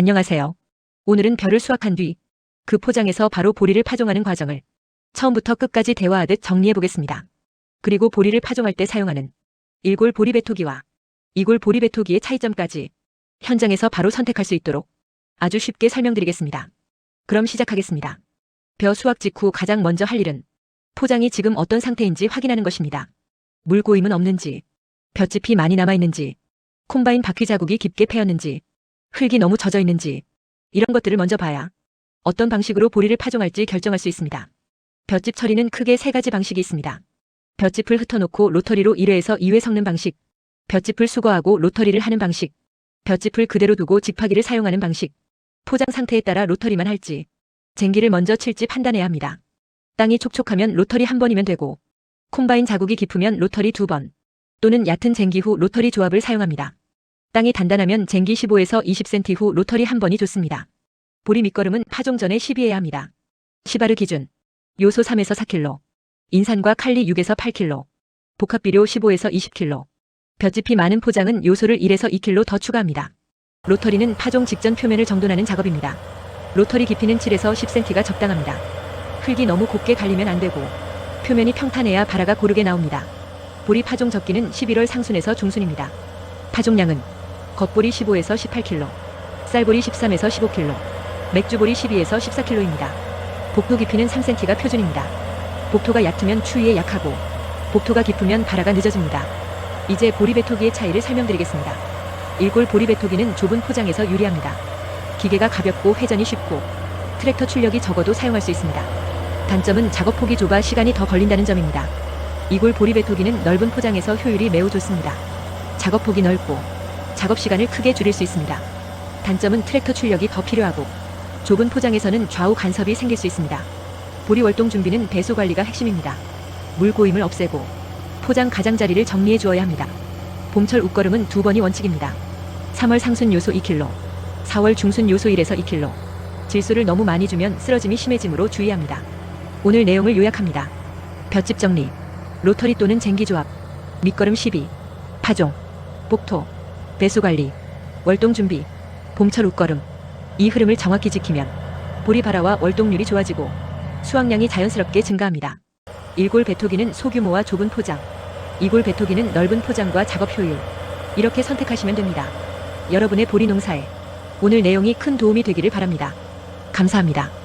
안녕하세요. 오늘은 별을 수확한 뒤 그 포장에서 바로 보리를 파종하는 과정을 처음부터 끝까지 대화하듯 정리해 보겠습니다. 그리고 보리를 파종할 때 사용하는 일골 보리 배토기와 이골 보리 배토기의 차이점까지 현장에서 바로 선택할 수 있도록 아주 쉽게 설명드리겠습니다. 그럼 시작하겠습니다. 벼 수확 직후 가장 먼저 할 일은 포장이 지금 어떤 상태인지 확인하는 것입니다. 물 고임은 없는지, 볏짚이 많이 남아있는지, 콤바인 바퀴 자국이 깊게 패였는지, 흙이 너무 젖어 있는지, 이런 것들을 먼저 봐야 어떤 방식으로 보리를 파종할지 결정할 수 있습니다. 볏짚 처리는 크게 세 가지 방식이 있습니다. 볏짚을 흩어놓고 로터리로 1회에서 2회 섞는 방식, 볏짚을 수거하고 로터리를 하는 방식, 볏짚을 그대로 두고 직파기를 사용하는 방식, 포장 상태에 따라 로터리만 할지, 쟁기를 먼저 칠지 판단해야 합니다. 땅이 촉촉하면 로터리 한 번이면 되고, 콤바인 자국이 깊으면 로터리 두 번, 또는 얕은 쟁기 후 로터리 조합을 사용합니다. 땅이 단단하면 쟁기 15에서 20cm 후 로터리 한 번이 좋습니다. 보리 밑거름은 파종 전에 시비해야 합니다. 시바르 기준 요소 3에서 4kg, 인산과 칼리 6에서 8kg, 복합비료 15에서 20kg, 볏짚이 많은 포장은 요소를 1에서 2kg 더 추가합니다. 로터리는 파종 직전 표면을 정돈하는 작업입니다. 로터리 깊이는 7에서 10cm가 적당합니다. 흙이 너무 곱게 갈리면 안 되고 표면이 평탄해야 발화가 고르게 나옵니다. 보리 파종 접기는 11월 상순에서 중순입니다. 파종량은 겉보리 15에서 18kg, 쌀보리 13에서 15kg, 맥주보리 12에서 14kg입니다. 복토 깊이는 3cm가 표준입니다. 복토가 얕으면 추위에 약하고 복토가 깊으면 발화가 늦어집니다. 이제 보리 배토기의 차이를 설명드리겠습니다. 일골 보리 배토기는 좁은 포장에서 유리합니다. 기계가 가볍고 회전이 쉽고 트랙터 출력이 적어도 사용할 수 있습니다. 단점은 작업폭이 좁아 시간이 더 걸린다는 점입니다. 이골 보리 배토기는 넓은 포장에서 효율이 매우 좋습니다. 작업폭이 넓고 작업 시간을 크게 줄일 수 있습니다. 단점은 트랙터 출력이 더 필요하고 좁은 포장에서는 좌우 간섭이 생길 수 있습니다. 보리 월동 준비는 배수 관리가 핵심입니다. 물 고임을 없애고 포장 가장자리를 정리해 주어야 합니다. 봄철 웃거름은 두 번이 원칙입니다. 3월 상순 요소 2kg, 4월 중순 요소 1에서 2kg. 질소를 너무 많이 주면 쓰러짐이 심해지므로 주의합니다. 오늘 내용을 요약합니다. 볏짚 정리, 로터리 또는 쟁기 조합, 밑거름 12, 파종, 복토, 배수 관리, 월동 준비, 봄철 웃거름. 이 흐름을 정확히 지키면 보리 발화와 월동률이 좋아지고 수확량이 자연스럽게 증가합니다. 일골 배토기는 소규모와 좁은 포장, 이골 배토기는 넓은 포장과 작업 효율. 이렇게 선택하시면 됩니다. 여러분의 보리 농사에 오늘 내용이 큰 도움이 되기를 바랍니다. 감사합니다.